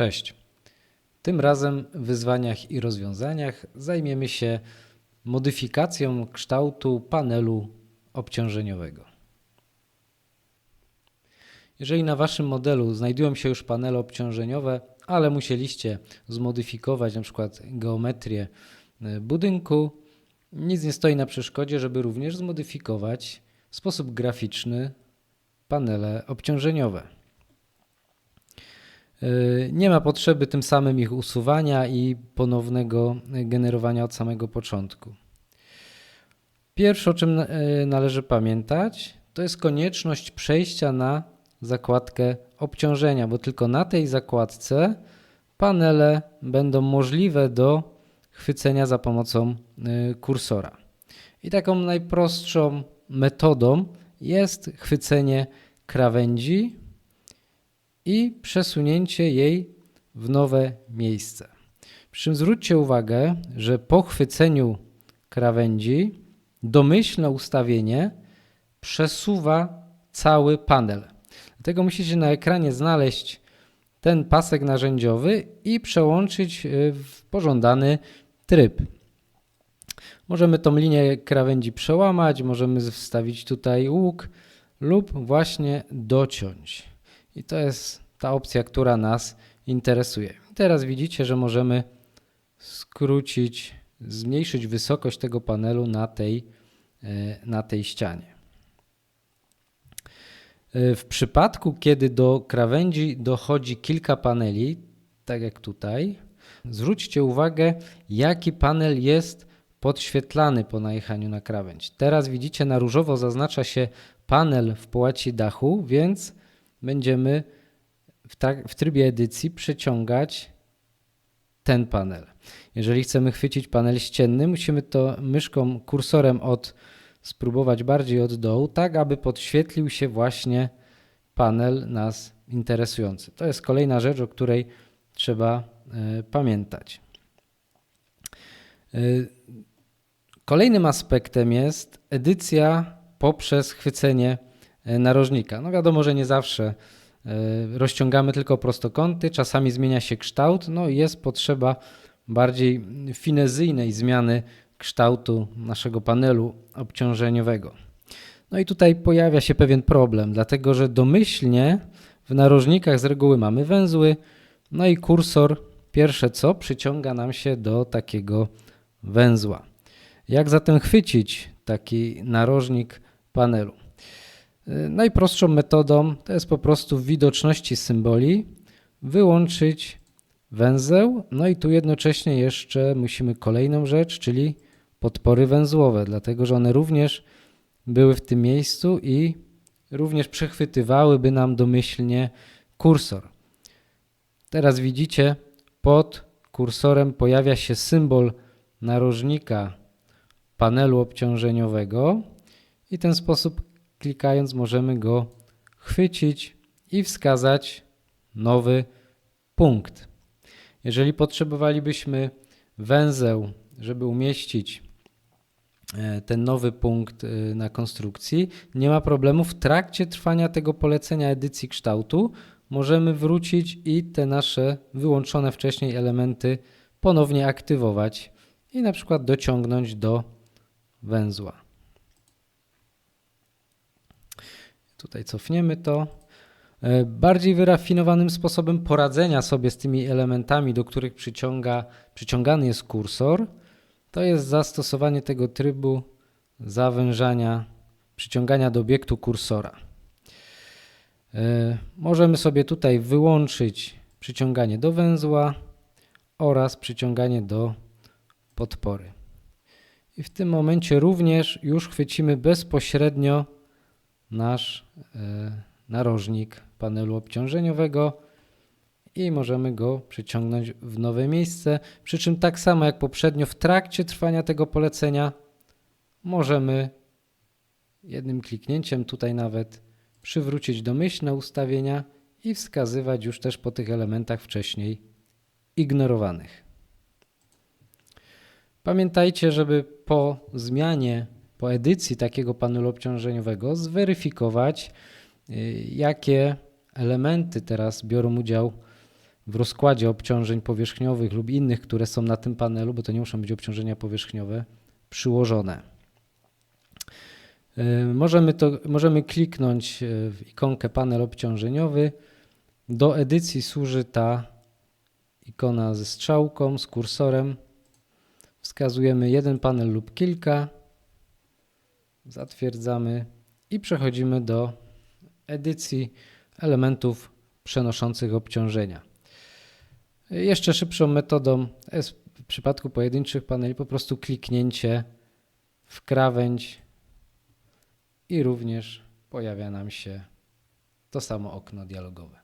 Cześć. Tym razem w wyzwaniach i rozwiązaniach zajmiemy się modyfikacją kształtu panelu obciążeniowego. Jeżeli na Waszym modelu znajdują się już panele obciążeniowe, ale musieliście zmodyfikować przykład geometrię e, budynku, nic nie stoi na przeszkodzie, żeby również zmodyfikować w sposób graficzny panele obciążeniowe. Yy, Nie ma potrzeby tym samym ich usuwania i ponownego generowania od samego początku. Pierwsze, o czym yy, należy pamiętać, to jest konieczność przejścia na zakładkę obciążenia, bo tylko na tej zakładce panele będą możliwe do chwycenia za pomocą kursora. I taką najprostszą metodą jest chwycenie krawędzi i przesunięcie jej w nowe miejsce. Przy czym zwróćcie uwagę, że po chwyceniu krawędzi domyślne ustawienie przesuwa cały panel. Dlatego musicie na ekranie znaleźć ten pasek narzędziowy i przełączyć y, w pożądany tryb. Możemy tą linię krawędzi przełamać, możemy wstawić tutaj łuk lub właśnie dociąć. I to jest ta opcja, która nas interesuje. Teraz widzicie, że możemy skrócić, zmniejszyć wysokość tego panelu na tej, e, na tej ścianie. E, W przypadku, kiedy do krawędzi dochodzi kilka paneli, tak jak tutaj, zwróćcie uwagę, jaki panel jest podświetlany po najechaniu na krawędź. Teraz widzicie, na różowo zaznacza się panel w połaci dachu, więc będziemy w, tak, w trybie edycji przeciągać ten panel. Jeżeli chcemy chwycić panel ścienny, musimy to myszką, kursorem od spróbować bardziej od dołu, tak aby podświetlił się właśnie panel nas interesujący. To jest kolejna rzecz, o której trzeba y, pamiętać. Y, kolejnym aspektem jest edycja poprzez chwycenie narożnika. No wiadomo, że nie zawsze y, rozciągamy tylko prostokąty, czasami zmienia się kształt, no i jest potrzeba bardziej finezyjnej zmiany kształtu naszego panelu obciążeniowego. No i tutaj pojawia się pewien problem, dlatego że domyślnie w narożnikach z reguły mamy węzły, no i kursor pierwsze co przyciąga nam się do takiego węzła. Jak zatem chwycić taki narożnik panelu? Y, Najprostszą metodą to jest po prostu w widoczności symboli wyłączyć węzeł, no i tu jednocześnie jeszcze musimy kolejną rzecz, czyli podpory węzłowe, dlatego że one również były w tym miejscu i również przechwytywałyby nam domyślnie kursor. Teraz widzicie, pod kursorem pojawia się symbol narożnika panelu obciążeniowego i ten sposób klikając możemy go chwycić i wskazać nowy punkt. Jeżeli potrzebowalibyśmy węzeł, żeby umieścić e, ten nowy punkt e, na konstrukcji, nie ma problemu. W trakcie trwania tego polecenia edycji kształtu możemy wrócić i te nasze wyłączone wcześniej elementy ponownie aktywować i na przykład dociągnąć do węzła. Tutaj cofniemy to. E, Bardziej wyrafinowanym sposobem poradzenia sobie z tymi elementami, do których przyciąga, przyciągany jest kursor, to jest zastosowanie tego trybu zawężania, przyciągania do obiektu kursora. E, Możemy sobie tutaj wyłączyć przyciąganie do węzła oraz przyciąganie do podpory. I w tym momencie również już chwycimy bezpośrednio nasz e, narożnik panelu obciążeniowego i możemy go przyciągnąć w nowe miejsce. Przy czym tak samo jak poprzednio w trakcie trwania tego polecenia możemy jednym kliknięciem tutaj nawet przywrócić domyślne ustawienia i wskazywać już też po tych elementach wcześniej ignorowanych. Pamiętajcie, żeby po zmianie, po edycji takiego panelu obciążeniowego zweryfikować, y, jakie elementy teraz biorą udział w rozkładzie obciążeń powierzchniowych lub innych, które są na tym panelu, bo to nie muszą być obciążenia powierzchniowe, przyłożone. Y, Możemy, to, możemy kliknąć y, w ikonkę panel obciążeniowy. Do edycji służy ta ikona ze strzałką, z kursorem. Wskazujemy jeden panel lub kilka. Zatwierdzamy i przechodzimy do edycji elementów przenoszących obciążenia. Jeszcze szybszą metodą jest w przypadku pojedynczych paneli po prostu kliknięcie w krawędź i również pojawia nam się to samo okno dialogowe.